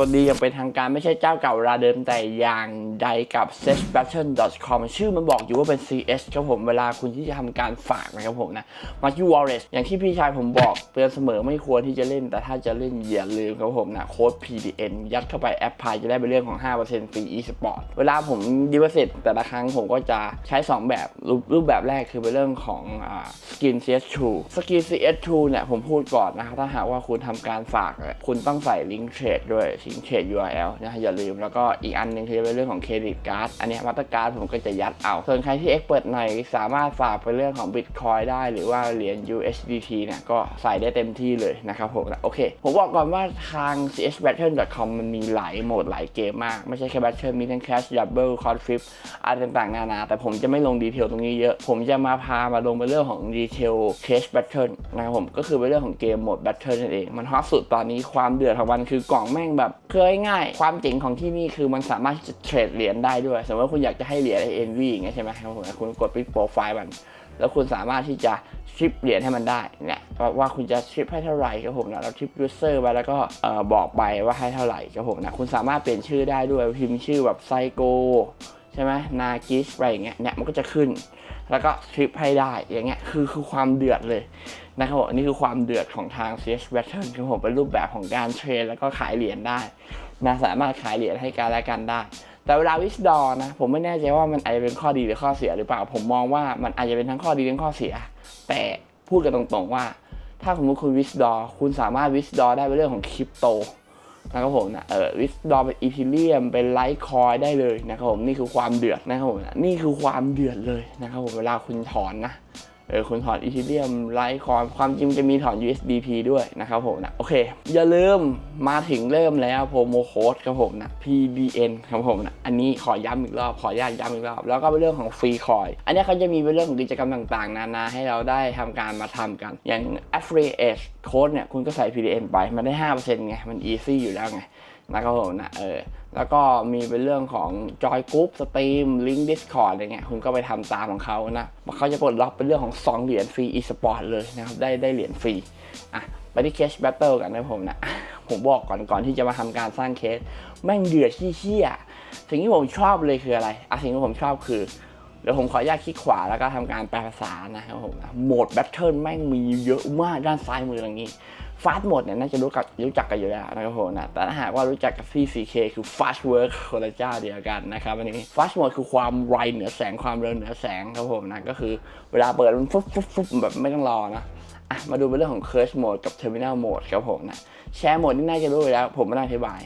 วัสดีอย่างเป็นทางการไม่ใช่เจ้าเก่าเวลาเดิมแต่อย่างใดกับ s e t b a t t l e c o m ชื่อมันบอกอยู่ว่าเป็น CS ครับผมเวลาคุณที่จะทำการฝากนะครับผมนะมาที่ Wallet อย่างที่พี่ชายผมบอกเตือนเสมอไม่ควรที่จะเล่น แต่ถ้าจะเล่นอย่าลืมครับผมนะโค้ด PDN ยัดเข้าไปแอปพายจะได้เป็นเรื่องของ 5%ฟรี e-sport เวลาผมดีเวอร์เซตแต่ละครั้งผมก็จะใช้ 2 แบบรูปแบบแรกคือเป็นเรื่องของสกิน CS2 สกิน CS2 เนี่ยผมพูดก่อนนะครับถ้าหากว่าคุณทำการฝากเนี่ยคุณต้องใส่ลิงก์เทรดด้วยลิงเทรด URL นะอย่าลืมแล้วก็อีกอันหนึงคือเป็นเรื่องของเครดิตการ์ดอันนี้มาตรการผมก็จะยัดเอา ส่วนใครที่เอ็กเปิดในสามารถฝากเป็นเรื่องของ Bitcoin ได้ หรือว่าเหรียญ USDT เนี่ยก็ใส่ได้เต็มที่เลยนะครับผมนะโอเค ผมบอกก่อนว่าทาง csbattle.com มันมีหลายโหมดหลายเกมมาก ไม่ใช่แค่ Battle มีทั้ง Cash Double c o d Flip อะไรต่างๆนานา แต่ผมจะไม่ลงดีเทลตรงนี้เยอะ ผมจะมาพามาลงเป็นเรื่องของดีเทล Cash Battle นะครับผมก็คือเป็นเรื่องของเกมโหมด Battle นั่นเอง มันฮอตสุดตอนนี้ความเดือดของมันคือกล่องแม่งแบบคือง่ายๆความเจ๋งของที่นี่คือมันสามารถที่จะเทรดเหรียญได้ด้วย สมมติว่าคุณอยากจะให้เหรียญไอเอ็นวีอย่างเงี้ยใช่ไหมครับผมคุณกดปิดโปรไฟล์มัน แล้วคุณสามารถที่จะชิปเหรียญให้มันได้เนี่ยว่าคุณจะชิปให้เท่าไหร่ครับผมนะเราชิปยูเซอร์ไปแล้วก็บอกไปว่าให้เท่าไหร่ครับผมนะคุณสามารถเปลี่ยนชื่อได้ด้วยพิมพ์ชื่อแบบไซโกใช่ไหมนากิสอะไรอย่างเงี้ยเนี่ยมันก็จะขึ้น แล้วก็ทริปให้ได้อย่างเงี้ยคือคือความเดือดเลยนะครับผมนี่คือความเดือดของทาง CS Battle คือผมเป็นรูปแบบของการเทรดแล้วก็ขายเหรียญได้นะสามารถขายเหรียญให้กันและกันได้ แต่เวลาวิสดอนะผมไม่แน่ใจว่ามันอาจจะเป็นข้อดีหรือข้อเสียหรือเปล่า ผมมองว่ามันอาจจะเป็นทั้งข้อดีทั้งข้อเสีย แต่พูดกันตรงๆว่า ถ้าสมมติคุณวิสดอคุณสามารถวิสดอได้เป็นเรื่องของคริปโต นะครับผมนะเออวิสดอเป็นอีทีเรียมเป็นไลท์คอยได้เลยนะครับผมนี่คือความเดือดนะครับผมนะนี่คือความเดือดเลยนะครับผมเวลาคุณถอนนะ เออคุณถอนอีทีเรียมไลท์คอยความจริงจะมีถอน USDP ด้วยนะครับผมนะโอเค อย่าลืมมาถึงเริ่มแล้วโปรโมโค้ดครับผมนะ PBN ครับผมนะ อันนี้ขอย้ำอีกรอบ ขออนุญาตย้ำอีกรอบ แล้วก็เป็นเรื่องของฟรีคอย อันนี้เขาจะมีเป็นเรื่องของกิจกรรมต่างๆ นานาให้เราได้ทำการมาทำกัน อย่าง Affiliate Code เนี่ยคุณก็ใส่ PBN ไป มันได้ 5%ไง มัน easy อยู่แล้วไง นะครับผมนะเออแล้วก็มีเป็นเรื่องของจอยกรุ๊ปสตรีมลิงก์ดิสคอร์ดอะไรเงี้ยคุณก็ไปทำตามของเขานะเขาจะปลดล็อกเป็นเรื่องของ 2 เหรียญฟรี e-sport เลยนะครับได้ได้เหรียญฟรีอะไปที่เคสแบทเทิลกันนะผมนะผมบอกก่อนก่อนที่จะมาทำการสร้างเคส แม่งเดือดที่เชี่ยสิ่งที่ผมชอบเลยคืออะไรอะสิ่งที่ผมชอบคือเดี๋ยวผมขออนุญาตคลิกขวาแล้วก็ทำการแปลภาษานะครับผมนะโหมดแบทเทิลแม่งมีเยอะมากด้านซ้ายมืออย่างนี้ ฟาสต์โหมดเนี่ยน่าจะรู้กับรู้จักกันอยู่แล้วนะครับผมนะแต่ถ้าหากว่ารู้จักกับ CCK คือ fast work คนละเจ้าเดียวกันนะครับอันนี้ fast mode คือความไวเหนือแสงความเร็วเหนือแสงครับผมนะก็คือเวลาเปิดมันฟุ๊บฟุ๊บฟุ๊บแบบไม่ต้องรอนะอะมาดูเป็นเรื่องของ Curse mode กับ Terminal mode ครับผมนะแชร์โหมดนี่น่าจะรู้อยู่แล้ว ผมไม่ต้องอธิบาย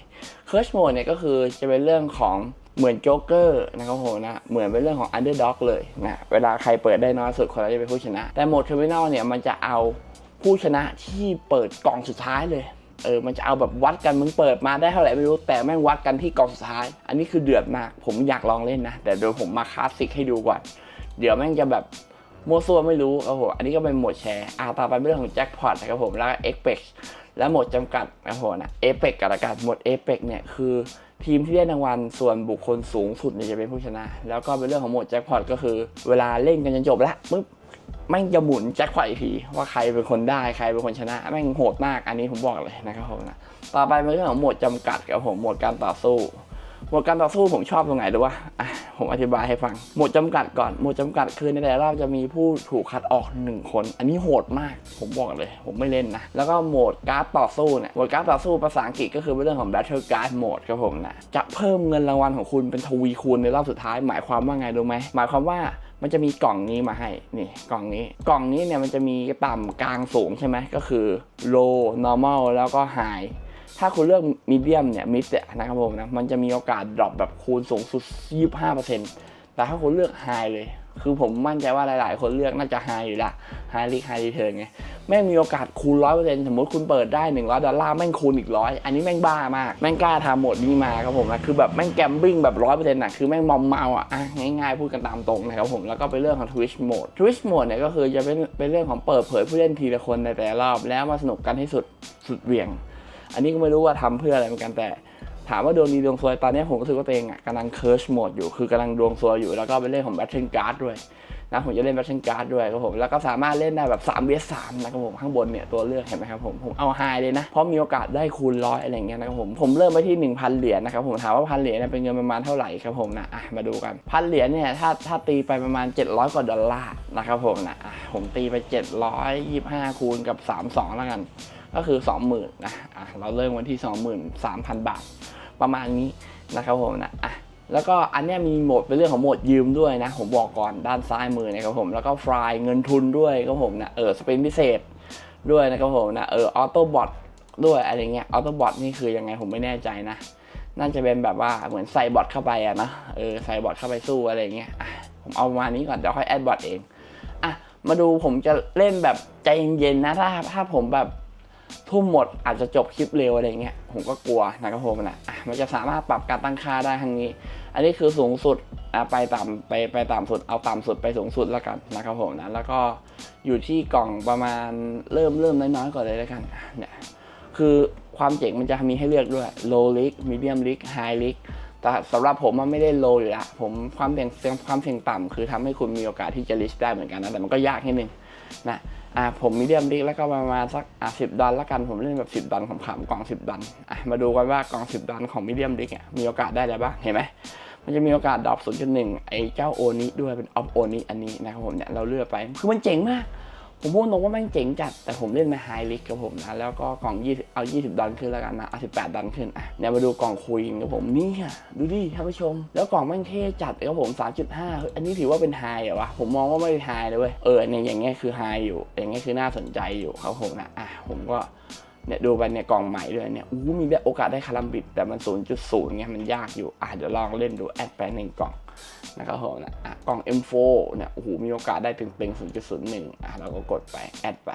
Curse mode เนี่ยก็คือจะเป็นเรื่องของเหมือนโจ๊กเกอร์นะครับผมนะ เหมือนเป็นเรื่องของ Underdog เลยนะ เวลาใครเปิดได้น้อยสุดคนนั้นจะเป็นผู้ชนะ แต่โหมด Terminal เนี่ยมันจะเอา ผู้ชนะที่เปิดกล่องสุดท้ายเลยเออมันจะเอาแบบวัดกันมึงเปิดมาได้เท่าไหร่ไม่รู้แต่แม่งวัดกันที่กล่องสุดท้าย อันนี้คือเดือดมาก ผมอยากลองเล่นนะ แต่เดี๋ยวผมมาคลาสสิกให้ดูก่อน เดี๋ยวแม่งจะแบบมัวซัวไม่รู้ครับผมอันนี้ก็เป็นโหมดแชร์อ่าต่อไปเป็นเรื่องของแจ็คพอตนะครับผมแล้วก็เอ็กเ x และโหมดจำกัดนะครับผมนะเอเปกกับละกันโหมดเอเปกเนี่ยคือทีมที่ได้รางวัลส่วนบุคคลสูงสุดเนี่ยจะเป็นผู้ชนะ แล้วก็เป็นเรื่องของโหมดแจ็คพอตก็คือ เวลาเล่นกันจนจบแล้วปึ๊บ แม่งจะหมุนแจ็คพอตอีกทีว่าใครเป็นคนได้ใครเป็นคนชนะแม่งโหดมากอันนี้ผมบอกเลยนะครับผมนะต่อไปเป็นเรื่องของโหมดจำกัดกับผมโหมดการต่อสู้โหมดการต่อสู้ผมชอบตรงไหนดูว่าอะผมอธิบายให้ฟังโหมดจำกัดก่อนโหมดจำกัดคือในแต่ละรอบจะมีผู้ถูกคัดออกหนึ่งคน อันนี้โหดมาก ผมบอกเลย ผมไม่เล่นนะแล้วก็โหมดการ์ดต่อสู้เนี่ยโหมดการ์ดต่อสู้ภาษาอังกฤษก็คือเป็นเรื่องของ Battle Card Mode ครับผมนะจะเพิ่มเงินรางวัลของคุณเป็นทวีคูณในรอบสุดท้าย หมายความว่าไงรู้ไหมหมายความว่า มันจะมีกล่องนี้มาให้ นี่กล่องนี้ กล่องนี้เนี่ยมันจะมีต่ำกลางสูงใช่ไหมก็คือ low normal แล้วก็ high ถ้าคุณเลือก medium เนี่ย mid เนี่ยนะครับผมนะ มันจะมีโอกาส drop แบบคูณสูงสุด 25%แต่ถ้าคุณเลือก high เลย คือผมมั่นใจว่าหลาย ๆ คนเลือกน่าจะ high อยู่ละ high risk high return ไง แม่งมีโอกาสคูณ100%สมมติคุณเปิดได้100ดอลลาร์แม่งคูณอีกร้อยอันนี้แม่งบ้ามาก แม่งกล้าทำหมดนี้มาครับผมนะคือแบบแม่งแกมบิ้งแบบ100%น่ะคือแม่งมอมเมาอะอะง่าย ๆ พูดกันตามตรงนะครับผมแล้วก็เป็นเรื่องของ Twitch Mode Twitch Mode เนี่ยก็คือจะเป็นเป็นเรื่องของเปิดเผยผู้เล่นทีละคนในแต่ละรอบ แล้วมาสนุกกันให้สุดสุดเหวี่ยง อันนี้ก็ไม่รู้ว่าทำเพื่ออะไรเหมือนกันแต่ ถามว่าดวงดีดวงซวยตอนนี้ผมรู้สึกว่าตัวเองอะกำลังเคิร์ชโหมดอยู่คือกำลังดวงซวยอยู่แล้วก็เป็นเรื่องของ Battle Guard ด้วยนะผมจะเล่นแบทเทิลการ์ดด้วยครับผมแล้วก็สามารถเล่นได้แบบ3 vs 3นะครับผมข้างบนเนี่ยตัวเลือกเห็นไหมครับผมผมเอาไฮเลยนะเพราะมีโอกาสได้คูณร้อยอะไรเงี้ยนะครับผมผมเริ่มไปที่ 1,000 เหรียญนะครับผมถามว่าพันเหรียญเนี่ยเป็นเงินประมาณเท่าไหร่ครับผมนะอะมาดูกันพันเหรียญเนี่ยถ้าถ้าตีไปประมาณ 700 กว่าดอลลาร์นะครับผมนะะผมตีไป 725 คูณกับ 32 แล้วกัน ก็คือ 20,000นะอะเราเริ่มวันที่ 23,000 บาท ประมาณนี้นะครับผมนะอะแล้วก็อันเนี้ยมีโหมดเป็นเรื่องของโหมดยืมด้วยนะ ผมบอกก่อนด้านซ้ายมือนะครับผมแล้วก็ฟลายเงินทุนด้วยครับผมนะเออสเปนพิเศษด้วยนะครับผมนะเออออโต้บอทด้วยอะไรเงี้ยออโต้บอทนี่คือยังไงผมไม่แน่ใจนะ น่าจะเป็นแบบว่าเหมือนใส่บอทเข้าไปอะนะเออใส่บอทเข้าไปสู้อะไรเงี้ยผมเอาประมาณนี้ก่อนเดี๋ยวค่อยแอดบอทเองอะมาดูผมจะเล่นแบบใจเย็นๆนะถ้าถ้าผมแบบ ทุ่มหมดอาจจะจบคลิปเร็วอะไรเงี้ยผมก็กลัวนะครับผมนะอะมันจะสามารถปรับการตั้งค่าได้ทางนี้ อันนี้คือสูงสุดไปต่ำไปไปต่ำสุดเอาต่ำสุดไปสูงสุดแล้วกันนะครับผมนะแล้วก็อยู่ที่กล่องประมาณเริ่มเริ่มน้อยๆก่อนเลยแล้วกันเนี่ยคือความเจ๋งมันจะมีให้เลือกด้วย low league medium league high league แต่สำหรับผมมันไม่ได้ low อยู่ละผมความเสี่ยงความเสี่ยงต่ำคือทำให้คุณมีโอกาสที่จะ list ได้เหมือนกันนะแต่มันก็ยากนิดนึงนะ อ่าผมมีเดียมดิกแล้วก็ประมาณสักอ่าสิบดอลละกันผมเล่นแบบสิบดอลขำๆกล่องสิบดอลอะมาดูกันว่ากล่องสิบดอลของมีเดียมดิกเนี่ยมีโอกาสได้อะไรบ้างเห็นไหมมันจะมีโอกาสดรอป0.1ไอ้เจ้าโอนี้ด้วยเป็นออฟโอนี้อันนี้นะครับผมเนี่ยเราเลือกไปคือมันเจ๋งมาก ผมพูดตรงว่ามันเจ๋งจัด แต่ผมเล่นมาไฮลิกกับผมนะ แล้วก็กล่องยี่เอา 20 ดอลขึ้นแล้วกันนะ เอา 18 ดอลขึ้น อะเนี่ยมาดูกล่องคุยกับผมนี่ค่ะดูดิท่านผู้ชม แล้วกล่องแม่งเท่จัดครับผม 3.5เฮ้ยอันนี้ถือว่าเป็นไฮเหรอวะ ผมมองว่าไม่ไฮเลยเว้ย เออเนี่ยอย่างเงี้ยคือไฮอยู่ อย่างเงี้ยคือน่าสนใจอยู่ครับผมนะ อะผมก็ เนี่ยดูไปเนี่ยกล่องใหม่ด้วยเนี่ยอู้มีโอกาสได้คารัมบิดแต่มัน 0.0ไงมันยากอยู่อะเดี๋ยวลองเล่นดูแอดไปหนึ่งกล่องนะครับผมนะอะกล่อง M4 เนี่ยโอ้โหมีโอกาสได้เต็งๆ0.01อะเราก็กดไปแอดไป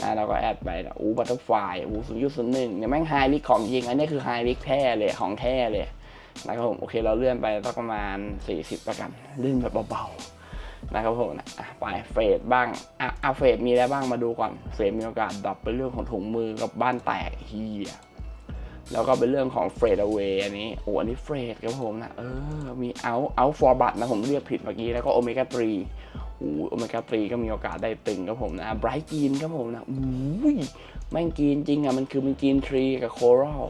นะเราก็แอดไปนะอู้บัตเตอร์ไฟอู้0.01เนี่ยแม่งไฮลิกของจริงอันนี้คือไฮลิกแท้เลยของแท้เลยนะครับผมโอเคเราเลื่อนไปสักประมาณ 40ประกันเล่นแบบเบาๆ นะครับผมนะไปเฟดบ้างอะอะเฟดมีอะไรบ้างมาดูก่อน เฟดมีโอกาสดับเป็นเรื่องของถุงมือกับบ้านแตกเฮียแล้วก็เป็นเรื่องของเฟรดเอา a y อันนี้โอ้อันนี้เฟรดครับผมนะเออมีเอาเอาฟอร์บัตนะผมเรียกผิดเมื่อกี้แล้วก็โอเมก้าทรีโอ้โอเมก้าทรีก็มีโอกาสได้ตึงครับผมนะไบรท์กีนครับผมนะอุ้ยแม่งกีนจริงอะมันคือมันกีนทรีกับโครัล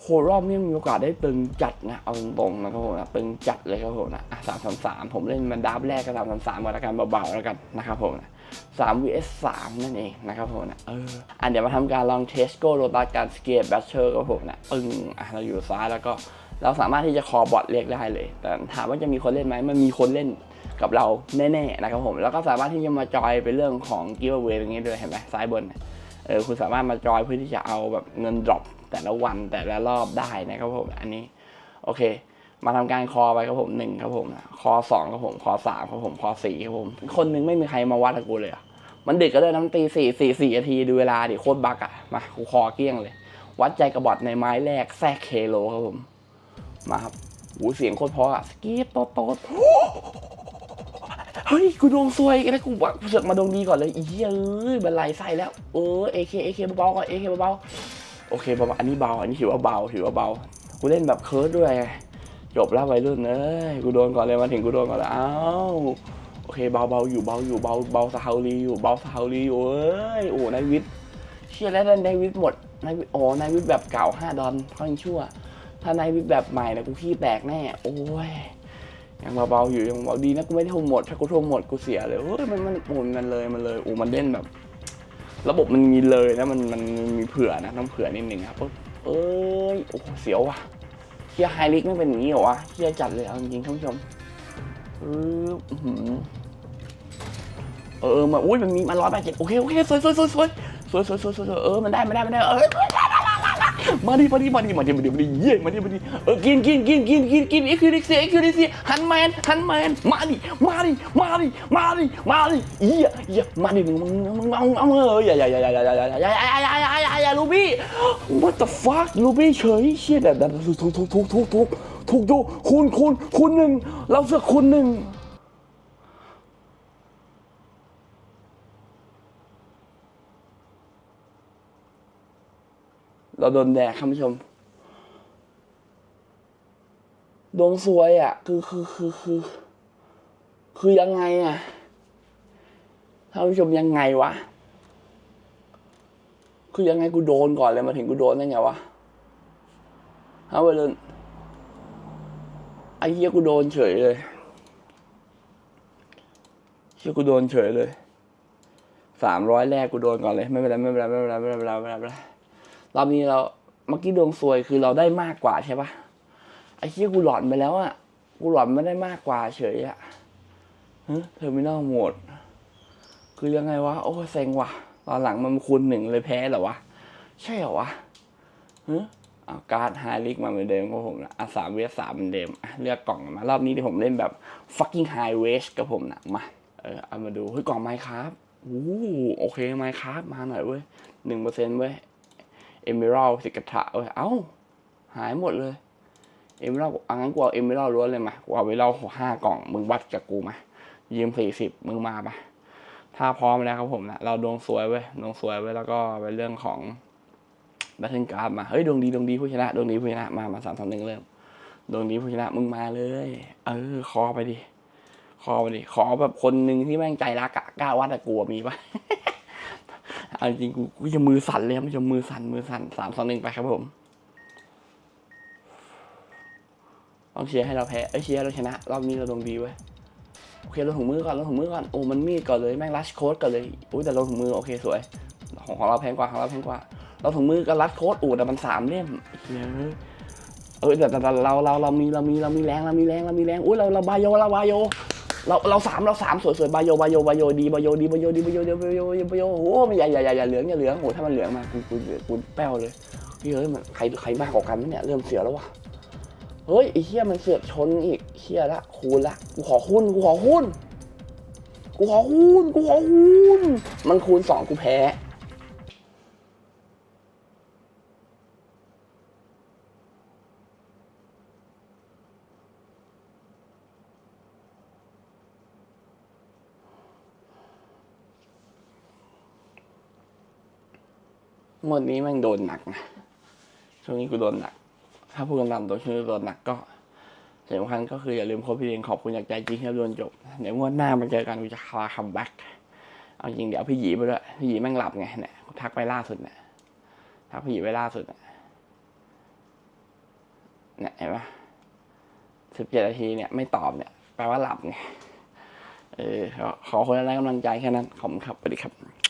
โครัลนี่มีโอกาสได้ตึงจัดนะ เอาตรงๆนะครับผมนะตึงจัดเลยครับผมนะสามสามสามผมเล่นมันดับแรกก็สามสามสามมาแล้วกันเบาๆแล้วกันนะครับผมนะ3 vs 3นั่นเองนะครับผมนะเอออันเดี๋ยวมาทำการลองเทสโก้โรตัสการสเกตแบทเชอร์กับผมนะปึ้งอะเราอยู่ซ้ายแล้วก็เราสามารถที่จะคอบอทเรียกได้เลย แต่ถามว่าจะมีคนเล่นไหมมันมีคนเล่นกับเราแน่ๆนะครับผมแล้วก็สามารถที่จะมาจอยเป็นเรื่องของกิฟต์เวย์ตรงนี้ด้วยเห็นไหมซ้ายบนเนี่ยเออคุณสามารถมาจอยเพื่อที่จะเอาแบบเงินดรอป แต่ละวันแต่ละรอบได้นะครับผมอันนี้โอเค มาทำการคอไปครับผมหนึ่งครับผมคอสองครับผมคอสามครับผมคอสี่ครับผมคนนึงไม่มีใครมาวัดกูเลยอะมันดึกก็เลยน้ำตีสี่สี่สี่นาทีดูเวลาดิโคตรบักอะมากูคอเกี้ยงเลย วัดใจกระบอดในไม้แรกแทรกเคโลครับผมมาครับหูเสียงโคตรเพราะอะสกีตโตโตเฮ้ยกูดวงซวยแล้วกูว่ากูเสือกมาดวงดีก่อนเลยเอ้ยบันไลใส่แล้วเออเอเคเอเคเบาๆก่อนเอเคเบาๆ โอเคเบาๆอันนี้เบา อันนี้ถือว่าเบาถือว่าเบา กูเล่นแบบเคิร์ดด้วยไงจบแล้ววัยรุ่นเอ้ยกูโดนก่อนเลยมาถึงกูโดนก่อนแล้วอ้าวโอเคเบาเบาอยู่เบาอยู่เบาเบาสาวลีอยู่เบาสาวลีอยู่เอ้ยโอ้นายวิทย์เชื่อแล้วนายวิทย์หมดนายวิทย์โอ้นายวิทย์แบบเก่าห้าดอนเขายังชั่ว ถ้านายวิทย์แบบใหม่นะกูขี้แตกแน่โอ้ยยังเบาๆอยู่ยังเบาดีนะกูไม่ได้ทุ่มหมดถ้ากูทุ่มหมดกูเสียเลยเฮ้ยมันมันโอ้ยมันเลยมันเลยโอ้มันเล่นแบบ ระบบมันมีเลยนะมันมันมีเผื่อนะต้องเผื่อนิดนึงครับเอ้ยโอ้เสียวว่ะเฮียไฮลิกไม่เป็นอย่างนี้เหรอวะเฮียจัดเลยเอาจริงๆท่านผู้ชมเออเออมาอุ้ยมันมีมาร้อยแปดเจ็ดโอเคโอเคสวยสวยสวยสวยสวยสวยสวยเออมันได้มันได้มันได้เออ มาดิมาดิมาดิมาดิมาดิมาดิเย่มาดิมาดิเออกินกินกินกินกินกินเอ็กซ์คิวดิซีเอ็กซ์คิวดิซีฮันแมนฮันแมนมาดิมาดิมาดิมาดิมาดิเย่เย่มาดิมึงมึงมึงเอาเอาเอออย่าอย่าอย่าอย่าอย่าอย่าอย่าอย่าอย่าอย่าอย่าอย่าลูบี้ what the fuck ลูบี้เฉยเชี่ยแบบนั้นถูกถูกถูกถูกถูกถูกอยู่คุณคุณคุณหนึ่งเราเสือกคุณหนึ่ง เราโดนแดกครับผู้ชม ดวงสวยอะ คือคือคือคือ คือยังไงอะท่านผู้ชมยังไงวะ คือยังไงกูโดนก่อนเลยมาถึงกูโดนได้ไงวะฮะเลนไอ้เหี้ยกูโดนเฉยเลยเหี้ยกูโดนเฉยเลยสามร้อยแรกกูโดนก่อนเลย ไม่เป็นไรไม่เป็นไรไม่เป็นไรไม่เป็นไรไม่เป็นไร รอบนี้เราเมื่อกี้ดวงซวยคือเราได้มากกว่าใช่ปะไอ้เหี้กูหลอนไปแล้วอะกูหลอนไม่ได้มากกว่าเฉยอะเฮ้เทอร์มินอลโหมด คือยังไงวะ โอ้ยเซ็งว่ะ ตอนหลังมันคูณหนึ่งเลยแพ้เหรอวะ ใช่เหรอวะเฮ้เอาการ์ดไฮลิกมาเหมือนเดิมครับผมนะอะสามเวสสามเหมือนเดิม เลือกกล่องมา รอบนี้ที่ผมเล่นแบบ fucking high waste กับผมนะมา เออเอามาดูเฮ้ยกล่องไมค์ครับโอ้โอเคไมค์ครับมาหน่อยเว้ยหนึ่งเปอร์เซ็นต์เว้ย เอมิรัลสิกถะเว้ยเอ้า หายหมดเลย เอมิรัลอังั้นกูเอาเอมิรัลล้วนเลยมากูเอาเอมิรัลห้ากล่อง มึงวัดกับกูมายืมสี่สิบมึงมาปะถ้าพร้อมแล้วครับผมนะเราดวงสวยเว้ยดวงสวยเว้ยแล้วก็เป็นเรื่องของบัตเทิลการ์ดมาเฮ้ยดวงดีดวงดีผู้ชนะดวงดีผู้ชนะมามาสามสองหนึ่งเริ่มดวงดีผู้ชนะมึงมาเลย เออคอไปดิคอไปดิขอแบบคนหนึ่งที่แม่งใจรักอะกล้าวัดอะกลัวมีปะ เอาจริงกูกูจะมือสั่นเลยมันจะมือสั่นมือสั่นสามสองหนึ่งไปครับผมต้องเชียร์ให้เราแพ้เอ้ยเชียร์เราชนะ รอบนี้เราดวงดีเว้ยโอเคลงถุงมือก่อนลงถุงมือก่อนโอ้มันมีดก่อนเลยแม่งรัชโค้ดก่อนเลยอุ้ยแต่ลงถุงมือโอเคสวย ของของเราแพงกว่าของเราแพงกว่า เราถุงมือกับรัดโค้ดอูแต่มันสามเล่มเฮ้ยเออแต่แต่เราเราเรามีเรามีเรามีแรงเรามีแรงเรามีแรงอุ้ยเราเราบายโยเราบายโย เราเราสามเราสามสวยสวยบายโยบายโยบายโยดีบายโยดีบายโยดีบายโยดีบายโยดีบายโยโอ้มันใหญ่ใหญ่ใหญ่ใหญ่เหลืองอย่าเหลืองโอ้ถ้ามันเหลืองมากูกูกูแป้วเลยเฮ้ยมันใครใครมากกว่ากันเนี่ยเริ่มเสียแล้ววะเฮ้ยไอ้เหี้ยมันเสือกชนอีกเหี้ยละคูณละกูขอหุ้นกูขอหุ้นกูขอคูนกูขอคูนมันคูณสองกูแพ้ หมดนี้แม่งโดนหนักนะช่วงนี้กูโดนหนัก ถ้าพูดกันตามตัวช่วงนี้โดนหนักก็สิ่งสำคัญก็คืออย่าลืมโค้ดพี่เองขอบคุณจากใจจริงที่โดนจบเดี๋ยวงวดหน้ามาเจอกันกูจะคลาคัมแบ็กเอาจริงเดี๋ยวพี่หยีไปด้วยพี่หยีแม่งหลับไงเนี่ยกูทักไปล่าสุดเนี่ยทักพี่หยีไปล่าสุดเนี่ยเนี่ยเห็นปะสิบเจ็ดนาทีเนี่ยไม่ตอบเนี่ยแปลว่าหลับไงเออขอขอคนละแรกำลังใจแค่นั้นขอบคุณครับสวัสดีครับ